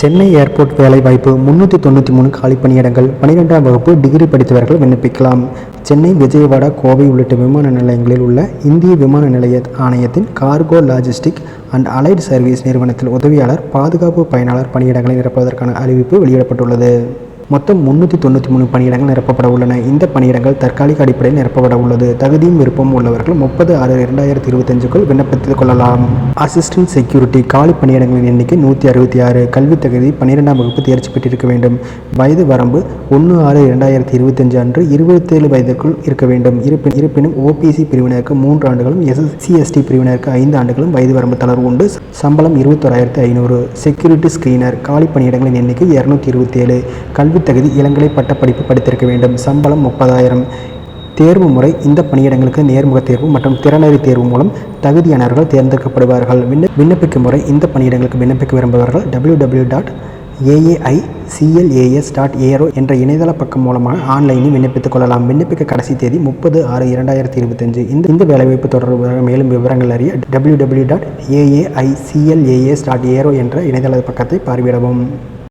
Chennai airport வேலைவாய்ப்பு முன்னூற்றி தொண்ணூற்றி மூணு காலி பணியிடங்கள் பன்னிரெண்டாம் வகுப்பு டிகிரி படித்தவர்கள் விண்ணப்பிக்கலாம். சென்னை விஜயவாடா கோவை உள்ளிட்ட விமான நிலையங்களில் உள்ள இந்திய விமான நிலைய ஆணையத்தின் cargo logistic and allied service நிறுவனத்தில் உதவியாளர் பாதுகாப்பு பயனாளர் பணியிடங்களை நிரப்புவதற்கான அறிவிப்பு வெளியிடப்பட்டுள்ளது. மொத்தம் முன்னூற்றி தொண்ணூற்றி மூணு பணியிடங்கள் நிரப்பப்பட உள்ளன. இந்த பணியிடங்கள் தற்காலிக அடிப்படையில் நிரப்பப்பட உள்ளது. தகுதியும் விருப்பமும் உள்ளவர்கள் முப்பது ஆறு இரண்டாயிரத்தி இருபத்தஞ்சுக்குள் விண்ணப்பித்துக் கொள்ளலாம். அசிஸ்டன்ட் செக்யூரிட்டி காலி பணியிடங்களின் எண்ணிக்கை நூற்றி அறுபத்தி ஆறு. கல்வி தகுதி பன்னிரெண்டாம் வகுப்பு தேர்ச்சி பெற்றிருக்க வேண்டும். வயது வரம்பு ஒன்று ஆறு இரண்டாயிரத்தி இருபத்தஞ்சு அன்று இருபத்தேழு வயதிற்குள் இருக்க வேண்டும். இருப்பின் இருப்பினும் ஓபிசி பிரிவினருக்கு மூன்று ஆண்டுகளும் எஸ்எஸ்சி எஸ்டி பிரிவினருக்கு ஐந்து ஆண்டுகளும் வயது வரம்பு தளர்வு உண்டு. சம்பளம் இருபத்தொராயிரத்தி ஐநூறு செக்யூரிட்டி ஸ்கிரீனர் காலி பணியிடங்களின் எண்ணிக்கை இரநூத்தி இருபத்தேழு கல்வித் தகுதி இளங்கலை பட்டப்படிப்பு படித்திருக்க வேண்டும் சம்பளம் முப்பதாயிரம். தேர்வு முறை இந்த பணியிடங்களுக்கு நேர்முக தேர்வு மற்றும் திறனறி தேர்வு மூலம் தகுதியானவர்கள் தேர்ந்தெடுக்கப்படுவார்கள். விண்ண விண்ணப்பிக்கும் முறை இந்த பணியிடங்களுக்கு விண்ணப்பிக்க விரும்புபவர்கள் W W dot AAI CLAS dot aero என்ற இணையதள பக்கம் மூலமாக ஆன்லைனில் விண்ணப்பித்துக் கொள்ளலாம். விண்ணப்பிக்க கடைசி தேதி முப்பது ஆறு இரண்டாயிரத்தி இருபத்தஞ்சு. இந்த இந்த வேலைவாய்ப்பு தொடர்பாக மேலும் விவரங்கள் அறிய W W dot AAI CLAS dot aero என்ற இணையதள பக்கத்தை பார்வையிடவும்.